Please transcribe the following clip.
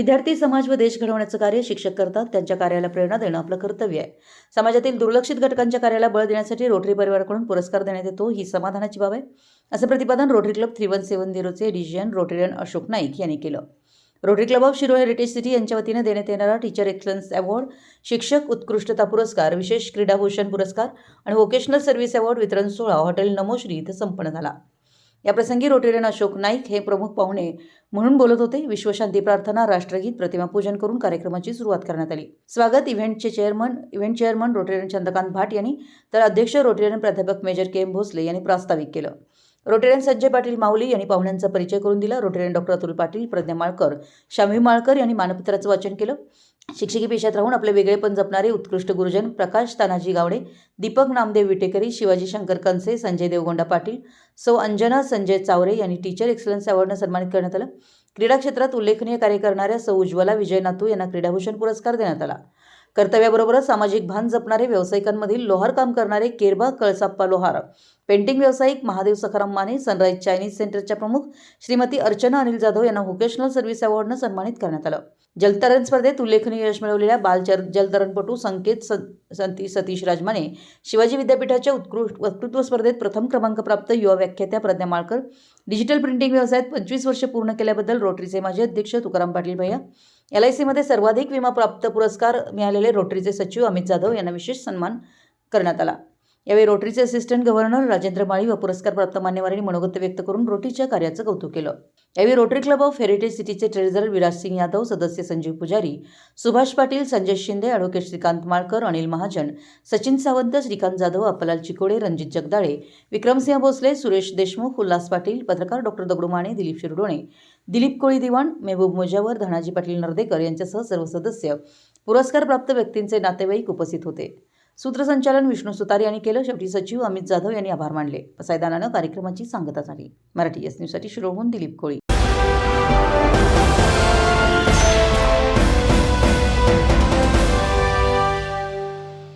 विद्यार्थी समाज व देश घडवण्याचं कार्य शिक्षक करतात. त्यांच्या कार्याला प्रेरणा देणं आपलं कर्तव्य आहे. समाजातील दुर्लक्षित घटकांच्या कार्याला बळ देण्यासाठी रोटरी परिवाराकडून पुरस्कार देण्यात येतो. ही समाधानाची बाब आहे. असं प्रतिपादन Rotary club three one seven झिरोचे DGN Rotarian Ashok Naik यांनी केलं. Rotary club of Shiro heritage city यांच्या वतीने देण्यात येणारा टीचर एक्सलन्स अवॉर्ड शिक्षक उत्कृष्टता पुरस्कार विशेष क्रीडाभूषण पुरस्कार आणि व्होकेशनल सर्व्हिस अवॉर्ड वितरण सोहळा हॉटेल नमोश्री इथं संपन्न झाला. याप्रसंगी रोटेरियन अशोक नाईक हे प्रमुख पाहुणे म्हणून बोलत होते. विश्वशांती प्रार्थना राष्ट्रगीत प्रतिमापूजन करून कार्यक्रमाची सुरुवात करण्यात आली. स्वागत इव्हेंटचे chairman event chairman Rotarian Chandrakant Bhat यांनी तर अध्यक्ष रोटेरियन प्राध्यापक मेजर के एम भोसले यांनी प्रास्ताविक केलं. रोटेरियन संजय पाटील माऊली यांनी पाहुण्यांचा परिचय करून दिला. रोटेरियन डॉक्टर अतुल पाटील प्रज्ञा माळकर शामी माळकर यांनी मानपत्राचं वाचन केलं. शिक्षकी पेशात राहून आपले वेगळेपण जपणारे उत्कृष्ट गुरुजन प्रकाश तानाजी गावडे दीपक नामदेव विटेकरी शिवाजी शंकर कनसे संजय देवगोंडा पाटील सौ अंजना संजय चावरे यांनी टीचर एक्सलन्स अवॉर्डनं सन्मानित करण्यात आलं. क्रीडा क्षेत्रात उल्लेखनीय कार्य करणाऱ्या सौ उज्ज्वला विजय नातू यांना क्रीडाभूषण पुरस्कार देण्यात आला. कर्तव्याबरोबरच सामाजिक भान जपणारे व्यावसायिकांमधील लोहार काम करणारे केरबा कळसाप्पा लोहार. पेंटिंग व्यावसायिक महादेव सखाराम माने सनराईज चायनीज सेंटरच्या प्रमुख श्रीमती अर्चना अनिल जाधव यांना व्होकेशनल सर्व्हिस अवॉर्डनं सन्मानित करण्यात आलं. जलतरण स्पर्धेत उल्लेखनीय यश मिळवलेल्या बाल जलतरणपटू संकेत संती सतीश राजमाने शिवाजी विद्यापीठाच्या उत्कृष्ट वक्तृत्व स्पर्धेत प्रथम क्रमांक प्राप्त युवा व्याख्यात्या प्रज्ञा माळकर. डिजिटल प्रिंटिंग व्यवसायात पंचवीस वर्ष पूर्ण केल्याबद्दल रोटरीचे माजी अध्यक्ष तुकाराम पाटील भैया एल आय सीमध्ये सर्वाधिक विमा प्राप्त पुरस्कार मिळालेले रोटरीचे सचिव अमित जाधव यांना विशेष सन्मान करण्यात आला. यावेळी रोटरीचे असिस्टंट गव्हर्नर राजेंद्र माळी व पुरस्कारप्राप्त मान्यवरांनी मनोगत व्यक्त करून रोटरीच्या कार्याचं कौतुक केलं. यावेळी रोटरी क्लब ऑफ हेरिटेज सिटीचे ट्रेझरर विराज सिंग यादव सदस्य संजीव पुजारी सुभाष पाटील संजय शिंदे अॅडव्होकेट श्रीकांत माळकर अनिल महाजन सचिन सावंत श्रीकांत जाधव अप्पलाल चिकोडे रणजित जगदाळे विक्रमसिंह भोसले सुरेश देशमुख उल्हास पाटील पत्रकार डॉक्टर दगडू माने दिलीप शिरडोणे दिलीप कोळी दिवाण मेहबूब मुजावर धनाजी पाटील नर्देकर यांच्यासह सर्व सदस्य पुरस्कार प्राप्त व्यक्तींचे नातेवाईक उपस्थित होते. सूत्रसंचालन विष्णू सुतार यांनी केलं. शेवटी सचिव अमित जाधव यांनी आभार मानले. पसायदानानं कार्यक्रमाची सांगता झाली. मराठी एस न्यूजसाठी शिरोहून दिलीप कोळी.